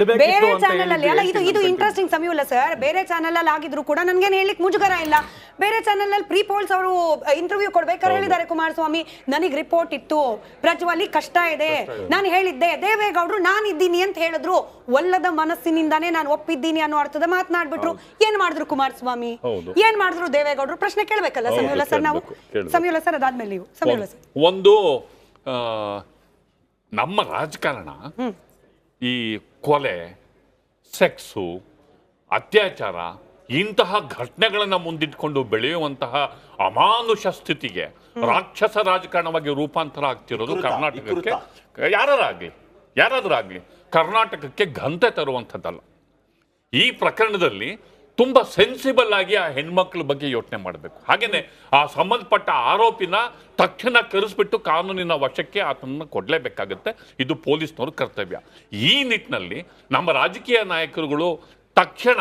ಬೇರೆ ಚಾನಲ್ ಅಲ್ಲಿ ಅಲ್ಲ ಇದು ಇದು ಇಂಟ್ರೆಸ್ಟಿಂಗ್ ಸಮಯವಿಲ್ಲ ಸರ್ ಬೇರೆ ಚಾನೆಲ್ ಅಲ್ಲಿ ಆಗಿದ್ರು ಕೂಡ ನನ್ಗೇನು ಹೇಳಲಿಕ್ಕೆ ಮುಜುಗರ ಇಲ್ಲ. ಬೇರೆ ಚಾನೆಲ್ ಅಲ್ಲಿ ಪ್ರೀ ಪೋಲ್ಸ್ ಅವರು ಇಂಟರ್ವ್ಯೂ ಕೊಡ್ಬೇಕಾದ್ರೆ ಹೇಳಿದ್ದಾರೆ ಕುಮಾರಸ್ವಾಮಿ. ನನಗೆ ರಿಪೋರ್ಟ್ ಇತ್ತು. ಪ್ರಜ್ವಲಿ ಕಷ್ಟ ಇದೆ. ನಾನು ಹೇಳಿದ್ದೆ ದೇವೇಗೌಡರು ನಾನು ಇದ್ದೀನಿ ಅಂತ ಹೇಳಿದ್ರು. ಒಲ್ಲದ ಮನಸ್ಸಿನಿಂದಾನೇ ನಾನು ಒಪ್ಪಿದ್ದೀನಿ ಅನ್ನೋ ಅರ್ಥದ ಮಾತನಾಡ್ಬಿಟ್ರು. ಏನ್ ಮಾಡಿದ್ರು ಕುಮಾರಸ್ವಾಮಿ. ಏನ್ ಮಾಡಿದ್ರು ದೇವೇಗೌಡರು? ಪ್ರಶ್ನೆ ಕೇಳಬೇಕಲ್ಲ ಸಮಯವಿಲ್ಲ ಸರ್ ನಾವು. ಸಮಯವಲ್ಲ ಸರ್ ಅದಾದ್ಮೇಲೆ ನೀವು. ಸಮಯವಲ್ಲ ಸರ್ ಒಂದು ನಮ್ಮ ರಾಜಕಾರಣ ಈ ಕೊಲೆ ಸೆಕ್ಸು ಅತ್ಯಾಚಾರ ಇಂತಹ ಘಟನೆಗಳನ್ನು ಮುಂದಿಟ್ಕೊಂಡು ಬೆಳೆಯುವಂತಹ ಅಮಾನುಷ ಸ್ಥಿತಿಗೆ ರಾಕ್ಷಸ ರಾಜಕಾರಣವಾಗಿ ರೂಪಾಂತರ ಆಗ್ತಿರೋದು ಕರ್ನಾಟಕಕ್ಕೆ. ಕರ್ನಾಟಕಕ್ಕೆ ಯಾರಾದರೂ ಆಗಲಿ ಕರ್ನಾಟಕಕ್ಕೆ ಘನತೆ ತರುವಂಥದ್ದಲ್ಲ. ಈ ಪ್ರಕರಣದಲ್ಲಿ ತುಂಬಾ ಸೆನ್ಸಿಬಲ್ ಆಗಿ ಆ ಹೆಣ್ಮಕ್ಳ ಬಗ್ಗೆ ಯೋಚನೆ ಮಾಡಬೇಕು. ಹಾಗೇನೆ ಆ ಸಂಬಂಧಪಟ್ಟ ಆರೋಪಿನ ತಕ್ಷಣ ಕರೆಸ್ಬಿಟ್ಟು ಕಾನೂನಿನ ವಶಕ್ಕೆ ಆತನನ್ನ ಕೊಡಲೇಬೇಕಾಗುತ್ತೆ. ಇದು ಪೊಲೀಸ್ನವ್ರ ಕರ್ತವ್ಯ. ಈ ನಿಟ್ಟಿನಲ್ಲಿ ನಮ್ಮ ರಾಜಕೀಯ ನಾಯಕರುಗಳು ತಕ್ಷಣ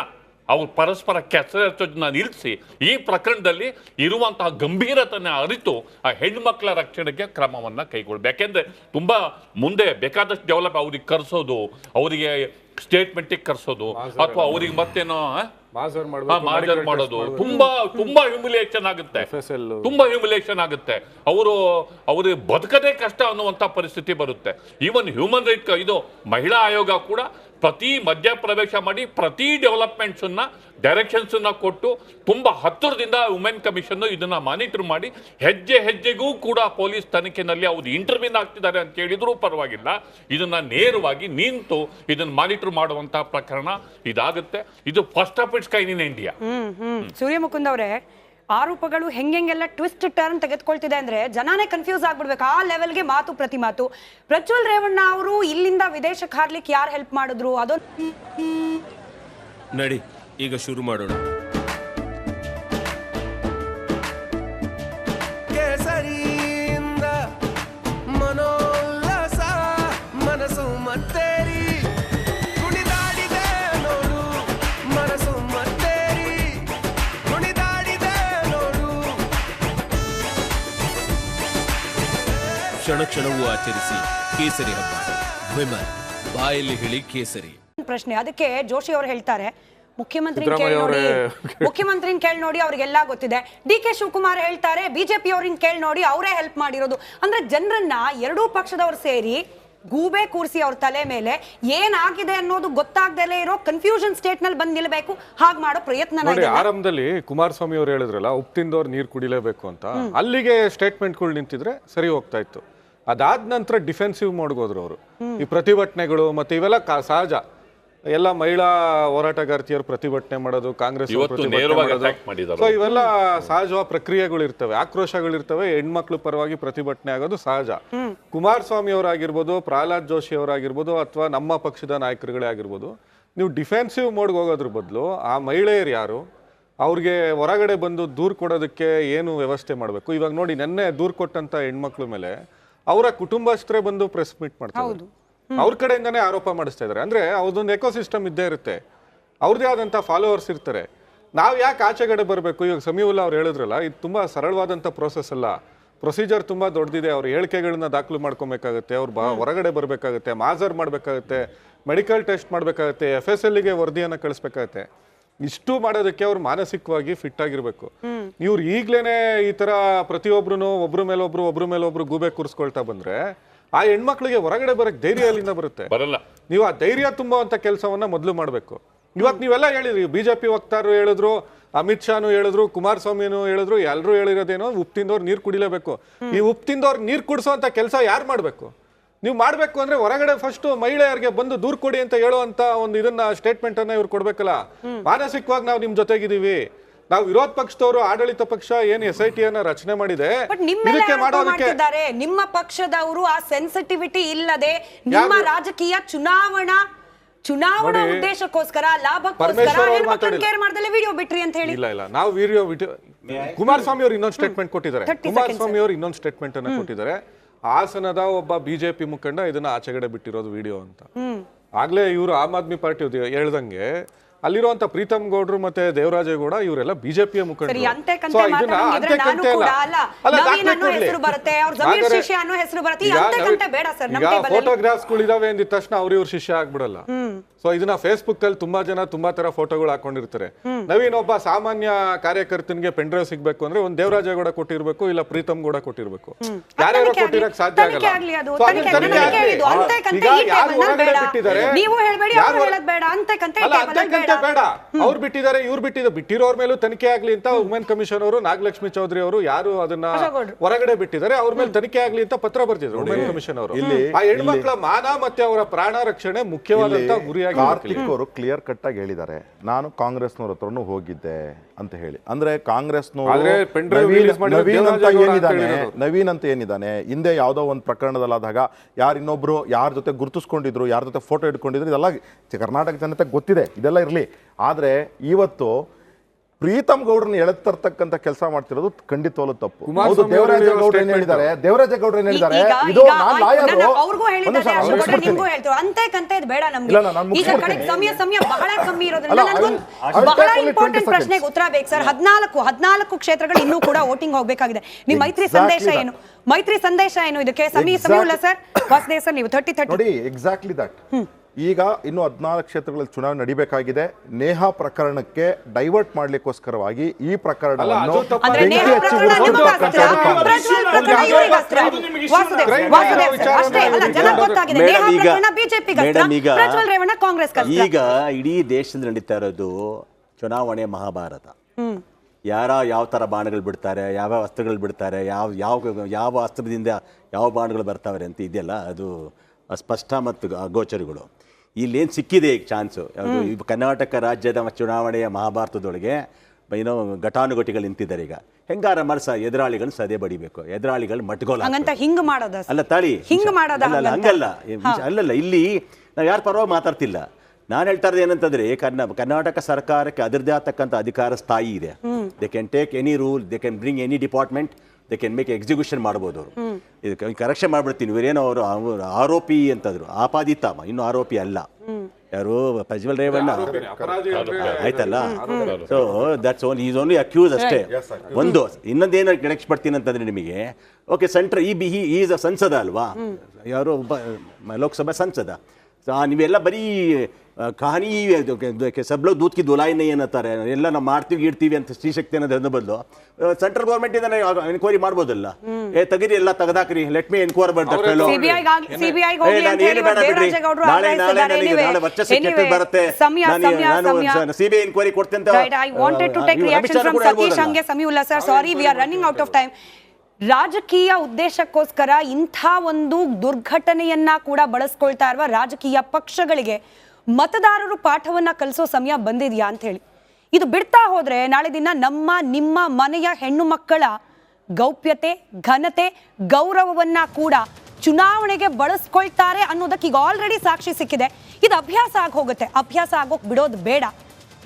ಅವ್ರು ಪರಸ್ಪರ ಕೆಸರೆಚ್ಚೋದನ್ನ ನಿಲ್ಲಿಸಿ ಈ ಪ್ರಕರಣದಲ್ಲಿ ಇರುವಂತಹ ಗಂಭೀರತನ ಅರಿತು ಆ ಹೆಣ್ಮಕ್ಳ ರಕ್ಷಣೆಗೆ ಕ್ರಮವನ್ನ ಕೈಗೊಳ್ಬೇಕು. ಯಾಕೆಂದರೆ ತುಂಬಾ ಮುಂದೆ ಬೇಕಾದಷ್ಟು ಡೆವಲಪ್ ಅವ್ರಿಗೆ ಕರೆಸೋದು ಅವರಿಗೆ ಸ್ಟೇಟ್ಮೆಂಟಿಗೆ ಕರೆಸೋದು ಅಥವಾ ಅವ್ರಿಗೆ ಮತ್ತೇನೋ ಮಾಡೋದು. ತುಂಬಾ ತುಂಬಾ ಹ್ಯೂಮಿಲಿಯೇಷನ್ ಆಗುತ್ತೆ. ತುಂಬಾ ಹ್ಯೂಮಿಲಿಯೇಷನ್ ಆಗುತ್ತೆ. ಅವರು ಅವರು ಬದುಕದೇ ಕಷ್ಟ ಅನ್ನುವಂತ ಪರಿಸ್ಥಿತಿ ಬರುತ್ತೆ. ಈವನ್ ಹ್ಯೂಮನ್ ರೈಟ್ ಇದು ಮಹಿಳಾ ಆಯೋಗ ಕೂಡ ಪ್ರತಿ ಮಧ್ಯಪ್ರವೇಶ ಮಾಡಿ ಪ್ರತಿ ಡೆವಲಪ್ಮೆಂಟ್ಸ್ ಅನ್ನ ಡೈರೆಕ್ಷನ್ಸ್ ಅನ್ನ ಕೊಟ್ಟು ತುಂಬಾ ಹತ್ತಿರದಿಂದ ವುಮೆನ್ ಕಮಿಷನ್ ಇದನ್ನ ಮಾನಿಟರ್ ಮಾಡಿ ಹೆಜ್ಜೆ ಹೆಜ್ಜೆಗೂ ಕೂಡ ಪೊಲೀಸ್ ತನಿಖೆನಲ್ಲಿ ಅವ್ರು ಇಂಟರ್ವ್ಯೂನ್ ಆಗ್ತಿದ್ದಾರೆ ಅಂತ ಹೇಳಿದ್ರು ಪರವಾಗಿಲ್ಲ. ಇದನ್ನ ನೇರವಾಗಿ ನಿಂತು ಇದನ್ನ ಮಾನಿಟರ್ ಮಾಡುವಂತಹ ಪ್ರಕರಣ ಇದಾಗುತ್ತೆ. ಇದು first of its kind in India hmm hmm. Surya Mukund ಅವರೇ ಆರೋಪಗಳು ಹೆಂಗೆಲ್ಲ ಟ್ವಿಸ್ಟ್ ಟರ್ನ್ ತೆಗೆದುಕೊಳ್ತಿದೆ ಅಂದ್ರೆ ಜನಾನೇ ಕನ್ಫ್ಯೂಸ್ ಆಗ್ಬಿಡ್ಬೇಕು. ಆ ಲೆವೆಲ್ಗೆ ಮಾತು ಪ್ರತಿ ಮಾತು. ಪ್ರಜ್ವಲ್ ರೇವಣ್ಣ ಅವರು ಇಲ್ಲಿಂದ ವಿದೇಶಕ್ಕೆ ಹಾರ್ಲಿಕ್ಕೆ ಯಾರು ಹೆಲ್ಪ್ ಮಾಡಿದ್ರು? ಅದೊಂದು ನಡಿ ಈಗ ಶುರು ಮಾಡೋಣ. ಕ್ಷಣ ಕ್ಷಣವೂ ಆಚರಿಸಿ ಕೇಸರಿ ಹಬ್ಬ. ವಿಮಲ್ ಬಾಯಲ್ಲಿ ಹೇಳಿ ಕೇಸರಿ. ಪ್ರಶ್ನೆ ಅದಕ್ಕೆ ಜೋಶಿ ಅವರು ಹೇಳ್ತಾರೆ ಮುಖ್ಯಮಂತ್ರಿ ಕೇಳಿ ನೋಡಿ ಮುಖ್ಯಮಂತ್ರಿ ಕೇಳಿ ನೋಡಿ ಅವ್ರಿಗೆಲ್ಲ ಗೊತ್ತಿದೆ. ಡಿ ಕೆ ಶಿವಕುಮಾರ್ ಹೇಳ್ತಾರೆ ಬಿಜೆಪಿ ಅವ್ರನ್ನ ಕೇಳಿ ನೋಡಿ ಅವರೇ ಹೆಲ್ಪ್ ಮಾಡಿರೋದು. ಅಂದ್ರೆ ಜನರನ್ನ ಎರಡೂ ಪಕ್ಷದವ್ರು ಸೇರಿ ಗೂಬೆ ಕೂರಿಸಿ ಅವ್ರ ತಲೆ ಮೇಲೆ ಏನಾಗಿದೆ ಅನ್ನೋದು ಗೊತ್ತಾಗ್ದಲೇ ಇರೋ ಕನ್ಫ್ಯೂಷನ್ ಸ್ಟೇಟ್ನಲ್ಲಿ ಬಂದ್ ನಿಲ್ಬೇಕು ಹಾಗೆ ಮಾಡೋ ಪ್ರಯತ್ನ ನೋಡಿ ಆರಂಭದಲ್ಲಿ ಕುಮಾರಸ್ವಾಮಿ ಅವರು ಹೇಳಿದ್ರಲ್ಲ ಉಪ್ಪು ತಿಂದವ್ರು ನೀರು ಕುಡಿಲೇಬೇಕು ಅಂತ. ಅಲ್ಲಿಗೆ ಸ್ಟೇಟ್ಮೆಂಟ್ಗಳು ನಿಂತಿದ್ರೆ ಸರಿ ಹೋಗ್ತಾ ಇತ್ತು. ಅದಾದ ನಂತರ ಡಿಫೆನ್ಸಿವ್ ಹೋದ್ರು ಅವರು. ಈ ಪ್ರತಿಭಟನೆಗಳು ಮತ್ತೆ ಇವೆಲ್ಲ ಸಹಜ. ಎಲ್ಲ ಮಹಿಳಾ ಹೋರಾಟಗಾರ್ತಿಯರು ಪ್ರತಿಭಟನೆ ಮಾಡೋದು ಕಾಂಗ್ರೆಸ್ ಸೊ ಇವೆಲ್ಲ ಸಹಜವಾದ ಪ್ರಕ್ರಿಯೆಗಳು ಇರ್ತವೆ. ಆಕ್ರೋಶಗಳಿರ್ತವೆ ಹೆಣ್ಮಕ್ಳು ಪರವಾಗಿ ಪ್ರತಿಭಟನೆ ಆಗೋದು ಸಹಜ. ಕುಮಾರಸ್ವಾಮಿ ಅವರಾಗಿರ್ಬೋದು ಪ್ರಹ್ಲಾದ್ ಜೋಶಿ ಅವರಾಗಿರ್ಬೋದು ಅಥವಾ ನಮ್ಮ ಪಕ್ಷದ ನಾಯಕರುಗಳೇ ಆಗಿರ್ಬೋದು ನೀವು ಡಿಫೆನ್ಸಿವ್ ಮೋಡ್ಗೆ ಹೋಗೋದ್ರ ಬದಲು ಆ ಮಹಿಳೆಯರು ಯಾರು? ಅವ್ರಿಗೆ ಹೊರಗಡೆ ಬಂದು ದೂರು ಕೊಡೋದಕ್ಕೆ ಏನು ವ್ಯವಸ್ಥೆ ಮಾಡಬೇಕು? ಇವಾಗ ನೋಡಿ ನೆನ್ನೆ ದೂರು ಕೊಟ್ಟಂತ ಹೆಣ್ಮಕ್ಳ ಮೇಲೆ ಅವರ ಕುಟುಂಬಸ್ಥರೇ ಬಂದು ಪ್ರೆಸ್ ಮೀಟ್ ಮಾಡ್ತಾರೆ. ಅವ್ರ ಕಡೆಯಿಂದಾನೇ ಆರೋಪ ಮಾಡಿಸ್ತಾ ಇದ್ದಾರೆ. ಅಂದ್ರೆ ಅವ್ರದ್ದೊಂದು ಎಕೋಸಿಸ್ಟಮ್ ಇದ್ದೇ ಇರುತ್ತೆ. ಅವ್ರದೇ ಆದಂತ ಫಾಲೋವರ್ಸ್ ಇರ್ತಾರೆ. ನಾವು ಯಾಕೆ ಆಚೆಗಡೆ ಬರಬೇಕು? ಇವಾಗ ಸಮೀವುಲ್ಲಾ ಅವ್ರು ಹೇಳಿದ್ರಲ್ಲ ಇದು ತುಂಬಾ ಸರಳವಾದಂತ ಪ್ರೋಸೆಸ್ ಅಲ್ಲ. ಪ್ರೊಸೀಜರ್ ತುಂಬಾ ದೊಡ್ಡದಿದೆ. ಅವ್ರ ಹೇಳಿಕೆಗಳನ್ನ ದಾಖಲು ಮಾಡ್ಕೊಬೇಕಾಗುತ್ತೆ. ಅವ್ರು ಬಾ ಹೊರಗಡೆ ಬರಬೇಕಾಗುತ್ತೆ. ಮಾಜರ್ ಮಾಡಬೇಕಾಗುತ್ತೆ. ಮೆಡಿಕಲ್ ಟೆಸ್ಟ್ ಮಾಡಬೇಕಾಗುತ್ತೆ. ಎಫ್ ಎಸ್ ಎಲ್ಗೆ ವರದಿಯನ್ನು ಕಳಿಸ್ಬೇಕಾಗುತ್ತೆ. ಇಷ್ಟು ಮಾಡೋದಕ್ಕೆ ಅವ್ರು ಮಾನಸಿಕವಾಗಿ ಫಿಟ್ ಆಗಿರ್ಬೇಕು. ಇವ್ರು ಈಗ್ಲೇನೆ ಈ ತರ ಪ್ರತಿಯೊಬ್ರು ಒಬ್ರು ಮೇಲೊಬ್ರು ಒಬ್ರು ಒಬ್ರ ಮೇಲೆ ಒಬ್ರು ಗೂಬೆ ಕೂರಿಸ್ಕೊಳ್ತಾ ಬಂದ್ರೆ ಆ ಹೆಣ್ಮಕ್ಳಿಗೆ ಹೊರಗಡೆ ಬರಕ್ ಧೈರ್ಯ ಅಲ್ಲಿಂದ ಬರುತ್ತೆ? ಬರಲ್ಲ. ನೀವು ಆ ಧೈರ್ಯ ತುಂಬುವಂತ ಕೆಲಸವನ್ನ ಮೊದಲು ಮಾಡಬೇಕು. ಇವತ್ತು ನೀವೆಲ್ಲ ಹೇಳಿದ್ರಿ ಬಿಜೆಪಿ ವಕ್ತಾರರು ಹೇಳಿದ್ರು ಅಮಿತ್ ಶಾನು ಹೇಳಿದ್ರು ಕುಮಾರಸ್ವಾಮಿನೂ ಹೇಳಿದ್ರು ಎಲ್ಲರೂ ಹೇಳಿರೋದೇನೋ ಉಪ್ಪು ತಿಂದವ್ರು ನೀರು ಕುಡಿಲೇಬೇಕು. ಈ ಉಪ್ಪು ತಿಂದವ್ರು ನೀರು ಕುಡಿಸುವಂತ ಕೆಲಸ ಯಾರು ಮಾಡಬೇಕು? ನೀವು ಮಾಡಬೇಕು ಅಂದ್ರೆ ಹೊರಗಡೆ ಫಸ್ಟ್ ಮಹಿಳೆಯರಿಗೆ ಬಂದು ದೂರ್ ಕೊಡಿ ಅಂತ ಹೇಳುವಂತ ಒಂದು ಇದನ್ನ ಸ್ಟೇಟ್ಮೆಂಟ್ ಅನ್ನ ಇವ್ರು ಕೊಡ್ಬೇಕಲ್ಲ? ಮಾನಸಿಕವಾಗಿ ನಾವು ನಿಮ್ ಜೊತೆಗಿದೀವಿ ನಾವು ವಿರೋಧ ಪಕ್ಷದವರು ಆಡಳಿತ ಪಕ್ಷ ಏನ್ ಎಸ್ ಐ ಟಿ ಅನ್ನ ರಚನೆ ಮಾಡಿದೆ. ನಿಮ್ಮ ಪಕ್ಷದವರು ಆ ಸೆನ್ಸಿಟಿವಿಟಿ ಇಲ್ಲದೆ ನಿಮ್ಮ ರಾಜಕೀಯ ಚುನಾವಣಾ ಚುನಾವಣಾ ಉದ್ದೇಶಕ್ಕೋಸ್ಕರ ಲಾಭಕ್ಕೋಸ್ಕರ ಕೇರ್ ವಿಡಿಯೋ ಬಿಟ್ರಿ ಅಂತ ಹೇಳಿ. ಇಲ್ಲ ಇಲ್ಲ. ನಾವು ವಿಡಿಯೋ ಕುಮಾರಸ್ವಾಮಿ ಅವರು ಇನ್ನೊಂದು ಸ್ಟೇಟ್ಮೆಂಟ್ ಕೊಟ್ಟಿದ್ದಾರೆ. 30 ಕುಮಾರಸ್ವಾಮಿ ಅವರು ಇನ್ನೊಂದು ಸ್ಟೇಟ್ಮೆಂಟ್ ಅನ್ನ ಕೊಟ್ಟಿದ್ದಾರೆ. ಹಾಸನದ ಒಬ್ಬ ಬಿಜೆಪಿ ಮುಖಂಡ ಇದನ್ನ ಆಚೆಗಡೆ ಬಿಟ್ಟಿರೋದು ವಿಡಿಯೋ ಅಂತ. ಆಗ್ಲೇ ಇವರು ಆಮ್ ಆದ್ಮಿ ಪಾರ್ಟಿ ಹೇಳ್ದಂಗೆ ಅಲ್ಲಿರುವಂತ ಪ್ರೀತಮ್ ಗೌಡ್ರು ಮತ್ತೆ ದೇವರಾಜೇಗೌಡ ಇವರೆಲ್ಲ ಬಿಜೆಪಿಯ ಮುಖಂಡರು. ಫೋಟೋಗ್ರಾಫ್ಸ್ ಇದಾವೆ ಅಂದಿದ ತಕ್ಷಣ ಅವ್ರ ಇವ್ರ ಶಿಷ್ಯ ಆಗ್ಬಿಡಲ್ಲ. ಸೊ ಇದನ್ನ ಫೇಸ್ಬುಕ್ ಅಲ್ಲಿ ತುಂಬಾ ಜನ ತುಂಬಾ ತರ ಫೋಟೋಗಳು ಹಾಕೊಂಡಿರ್ತಾರೆ. ನವೀನ್ ಒಬ್ಬ ಸಾಮಾನ್ಯ ಕಾರ್ಯಕರ್ತನಿಗೆ ಪೆಂಡ್ರೈವ್ ಸಿಗ್ಬೇಕು ಅಂದ್ರೆ ಒಂದ್ ದೇವರಾಜೇಗೌಡ ಕೊಟ್ಟಿರ್ಬೇಕು ಇಲ್ಲ ಪ್ರೀತಮ್ ಕೂಡ ಕೊಟ್ಟಿರ್ಬೇಕು. ಯಾರ್ಯಾರು ಕೊಟ್ಟಿರಕ್ ಸಾಧ್ಯ ಆಗಲ್ಲ. ಬೇಡ. ನೀವು ಹೇಳ್ಬೇಡಿ, ಯಾರು ಅವ್ರು ಬಿಟ್ಟಿದ್ದಾರೆ ಇವ್ರು ಬಿಟ್ಟಿದ್ದಾರೆ ಬಿಟ್ಟಿರೋರ್ ಮೇಲೂ ತನಿಖೆ ಆಗ್ಲಿ ಅಂತ ವುಮೆನ್ ಕಮಿಷನ್ ಅವರು ನಾಗಲಕ್ಷ್ಮಿ ಚೌಧರಿ ಅವರು ಯಾರು ಅದನ್ನ ಹೊರಗಡೆ ಬಿಟ್ಟಿದ್ದಾರೆ ಅವ್ರ ಮೇಲೆ ತನಿಖೆ ಆಗ್ಲಿ ಅಂತ ಪತ್ರ ಬರ್ತಿದ್ರು ವುಮೆನ್ ಕಮಿಷನ್ ಅವರು. ಆ ಹೆಣ್ಮಕ್ಳ ಮಾನ ಮತ್ತೆ ಅವರ ಪ್ರಾಣ ರಕ್ಷಣೆ ಮುಖ್ಯವಾದಂತ ಗುರಿಯಾಗಿ ಕಾರ್ತಿಕ್ ಅವರು ಕ್ಲಿಯರ್ ಕಟ್ ಆಗಿ ಹೇಳಿದ್ದಾರೆ. ನಾನು ಕಾಂಗ್ರೆಸ್ನವ್ರ ಹತ್ರನು ಹೋಗಿದ್ದೆ ಅಂತ ಹೇಳಿ. ಅಂದ್ರೆ ಕಾಂಗ್ರೆಸ್ನವರು ನವೀನ್ ಅಂತ ಏನಿದ್ದಾನೆ ನವೀನ್ ಅಂತ ಏನಿದ್ದಾನೆ ಹಿಂದೆ ಯಾವುದೋ ಒಂದು ಪ್ರಕರಣದಲ್ಲಾದಾಗ ಯಾರು ಇನ್ನೊಬ್ರು ಯಾರ ಜೊತೆ ಗುರುತಿಸ್ಕೊಂಡಿದ್ರು ಯಾರ ಜೊತೆ ಫೋಟೋ ಇಟ್ಕೊಂಡಿದ್ರು ಇದೆಲ್ಲ ಕರ್ನಾಟಕ ಜನತೆ ಗೊತ್ತಿದೆ. ಇದೆಲ್ಲ ಇರಲಿ. ಆದ್ರೆ ಇವತ್ತು ಪ್ರೀತಮ್ ಗೌಡ್ರನ್ನ ಎಳೆದ್ ತರ್ತಕ್ಕಂತ ಕೆಲಸ ಮಾಡ್ತಿರೋದು ಖಂಡಿತವಲ್ಲ ತಪ್ಪು. ಹೌದು ದೇವರಾಜ ಗೌಡ್ರ ಏನ್. ಹೇಳಿದ್ದಾರೆ? ದೇವರಾಜ ಗೌಡ್ರ ಏನ್ ಹೇಳಿದ್ದಾರೆ? ಇದು ನಾನ್ ಲಾಯರ್. ನಾನು ಅವ್ರಿಗೂ ಹೇಳಿದ್ದಾರೆ. ಅಶೋಕ್ ಗೌಡ್ರೆ, ನಿಮ್ಗೂ ಹೇಳ್ತಾರೆ ಅಂತೆ ಕಂತೆ ಇದು ಬೇಡ ನಮ್ಗೆ. ಈಗ. ಕಡೆಗೆ ಸಮಯ ಸಮಯ ಬಹಳ ಕಮ್ಮಿ ಇರೋದ್ರಿಂದ ನನಗೊಂದು ಬಹಳ take only 20 ಇಂಪಾರ್ಟೆಂಟ್. ಪ್ರಶ್ನೆಗೆ ಉತ್ತರ ಬೇಕು ಸರ್. ಹದಿನಾಲ್ಕು ಹದಿನಾಲ್ಕು ಕ್ಷೇತ್ರಗಳು ಇನ್ನೂ ಕೂಡ ವೋಟಿಂಗ್ ಹೋಗ್ಬೇಕಾಗಿದೆ. ನಿಮ್ ಮೈತ್ರಿ ಸಂದೇಶ ಏನು? ಮೈತ್ರಿ ಸಂದೇಶ ಏನು ಇದಕ್ಕೆ ಸಮಯ ಸಮಯ ಇಲ್ಲ ಸರ್? ವಾಸುದೇವ್ ಸರ್ ನೀವು ಥರ್ಟಿ ನೋಡಿ ಎಕ್ಸಾಕ್ಟ್ಲಿ ದಟ್ ಈಗ ಇನ್ನು ಹದಿನಾಲ್ಕು ಕ್ಷೇತ್ರಗಳಲ್ಲಿ ಚುನಾವಣೆ ನಡಿಬೇಕಾಗಿದೆ. ನೇಹಾ ಪ್ರಕರಣಕ್ಕೆ ಡೈವರ್ಟ್ ಮಾಡಲಿಕ್ಕೋಸ್ಕರವಾಗಿ ಈ ಪ್ರಕರಣವನ್ನು ಬೆಂಕಿ ಹಚ್ಚಿ ಈಗ ಪ್ರಕರಣ ಬಿಜೆಪಿ ಮೇಡಮ್ ಈಗ ಪ್ರಜ್ವಲ್ ರೇವಣ್ಣ ಕಾಂಗ್ರೆಸ್ ಈಗ ಇಡೀ ದೇಶದಲ್ಲಿ ನಡೀತಾ ಇರೋದು ಚುನಾವಣೆ ಮಹಾಭಾರತ. ಯಾರ ಯಾವ ಥರ ಬಾಣಗಳು ಬಿಡ್ತಾರೆ ಯಾವ ಅಸ್ತ್ರಗಳು ಬಿಡ್ತಾರೆ ಯಾವ ಯಾವ ಯಾವ ಅಸ್ತ್ರದಿಂದ ಯಾವ ಬಾಣಗಳು ಬರ್ತಾವೆ ಅಂತ ಇದೆಯಲ್ಲ ಅದು ಸ್ಪಷ್ಟ ಮತ್ತು ಅಗೋಚರಗಳು. ಇಲ್ಲೇನು ಸಿಕ್ಕಿದೆ ಈಗ ಚಾನ್ಸು. ಯಾವುದು ಕರ್ನಾಟಕ ರಾಜ್ಯದ ಚುನಾವಣೆಯ ಮಹಾಭಾರತದೊಳಗೆ ಏನೋ ಘಟಾನುಘಟಿಗಳು ನಿಂತಿದ್ದಾರೆ ಈಗ. ಹೆಂಗಾರ ಮರಸ ಎದುರಾಳಿಗಳು ಸದೆ ಬಡಿಬೇಕು. ಎದುರಾಳಿಗಳು ಮಟ್ಗೋಲ ಹಂಗಂತ ಹಿಂಗ್ ಮಾಡೋದ ಅಲ್ಲ ತಾಳಿ ಹಿಂಗ್ ಮಾಡೋದ ಹಂಗಲ್ಲ. ಅಲ್ಲಲ್ಲ ಇಲ್ಲಿ ನಾವು ಯಾರ ಪರವಾಗಿ ಮಾತಾಡ್ತಿಲ್ಲ. ನಾನು ಹೇಳ್ತಾ ಇರೋದು ಏನಂತಂದ್ರೆ ಕರ್ನಾ ಕರ್ನಾಟಕ ಸರ್ಕಾರಕ್ಕೆ ಅದರದೇ ಆಗ್ತಕ್ಕಂಥ ಅಧಿಕಾರ ಸ್ಥಾಯಿ ಇದೆ. They can take any rule they can bring any department they can make execution ಮಾಡ್ಬೋದು ಅವರು. ಇದಕ್ಕೆ ಕರೆಕ್ಷನ್ ಮಾಡ್ಬಿಡ್ತೀನಿ. ಇವರೇನೋ ಅವರು ಅವ್ರು ಆರೋಪಿ ಅಂತಂದ್ರು. ಆಪಾದಿತ ಇನ್ನು ಆರೋಪಿ ಅಲ್ಲ. ಯಾರು? ಪ್ರಜ್ವಲ್ ರೇವಣ್ಣ ಆಯ್ತಲ್ಲ? So that's one is only accuse ಅಷ್ಟೇ. ಒಂದು ಇನ್ನೊಂದೇನು ಕೆಣಕ್ಸ್ ಪಡ್ತೀನಿ ಅಂತಂದ್ರೆ ನಿಮಗೆ ಓಕೆ ಸೆಂಟ್ರ್ ಈ ಬಿ ಈಸ್ ಅ ಸಂಸದ ಅಲ್ವಾ? ಯಾರು ಲೋಕಸಭಾ ಸಂಸದ. ಸೊ ನೀವೆಲ್ಲ ಬರೀ ಕಹಾನಿ ಸಬ್ಲ ದೂತ್ಕಿ ದುಲಾಯಿ ನೈ ಅನ್ನತ್ತಾರೆ. ಎಲ್ಲ ನಾವು ಮಾಡ್ತೀವಿ ಇಡ್ತೀವಿ ಅಂತ ಶ್ರೀಶಕ್ತಿ ಅನ್ನೋದ್ರ ಬದಲು. ಸೆಂಟ್ರಲ್ ಗೌರ್ಮೆಂಟ್ ಇಂದ ಎನ್ಕ್ವೈರಿ ಮಾಡ್ಬೋದಲ್ಲ. ಏ ತೆಗೀರಿ ಎಲ್ಲ ತೆಗೆದಾಕ್ರಿ ಲೆಟ್ ಮಿ ಎನ್ಕ್ವೈರ್ ಬರುತ್ತೆ. ಸಿಬಿಐ ಎನ್ಕ್ವೈರಿ ಕೊಡ್ತೀನಿ. ರಾಜಕೀಯ ಉದ್ದೇಶಕ್ಕೋಸ್ಕರ ಇಂಥ ಒಂದು ದುರ್ಘಟನೆಯನ್ನ ಕೂಡ ಬಳಸ್ಕೊಳ್ತಾ ಇರುವ ರಾಜಕೀಯ ಪಕ್ಷಗಳಿಗೆ ಮತದಾರರು ಪಾಠವನ್ನ ಕಲಿಸೋ ಸಮಯ ಬಂದಿದೆಯಾ ಅಂತ ಹೇಳಿ. ಇದು ಬಿಡ್ತಾ ಹೋದ್ರೆ ನಾಳೆ ದಿನ ನಮ್ಮ, ನಿಮ್ಮ ಮನೆಯ ಹೆಣ್ಣು ಮಕ್ಕಳ ಗೌಪ್ಯತೆ, ಘನತೆ, ಗೌರವವನ್ನ ಕೂಡ ಚುನಾವಣೆಗೆ ಬಳಸ್ಕೊಳ್ತಾರೆ ಅನ್ನೋದಕ್ಕೆ ಈಗ ಆಲ್ರೆಡಿ ಸಾಕ್ಷಿ ಸಿಕ್ಕಿದೆ. ಇದು ಅಭ್ಯಾಸ ಆಗಿ ಹೋಗುತ್ತೆ ಅಭ್ಯಾಸ ಆಗೋಕ್ ಬಿಡೋದು ಬೇಡ.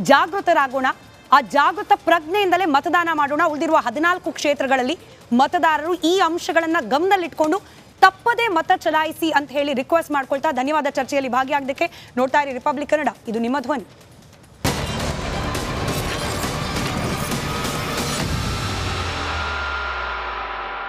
ಜಾಗೃತರಾಗೋಣ. ಆ ಜಾಗೃತ ಪ್ರಜ್ಞೆಯಿಂದಲೇ ಮತದಾನ ಮಾಡೋಣ. ಉಳಿದಿರುವ ಹದಿನಾಲ್ಕು ಕ್ಷೇತ್ರಗಳಲ್ಲಿ ಮತದಾರರು ಈ ಅಂಶಗಳನ್ನ ಗಮನದಲ್ಲಿಟ್ಕೊಂಡು ತಪ್ಪದೇ ಮತ ಚಲಾಯಿಸಿ ಅಂತ ಹೇಳಿ ರಿಕ್ವೆಸ್ಟ್ ಮಾಡ್ಕೊಳ್ತಾ ಧನ್ಯವಾದ ಚರ್ಚೆಯಲ್ಲಿ ಭಾಗಿಯಾಗದಕ್ಕೆ ನೋಡ್ತಾ ಇರಿ ರಿಪಬ್ಲಿಕ್ ಕನ್ನಡ ಇದು ನಿಮ್ಮ ಧ್ವನಿ.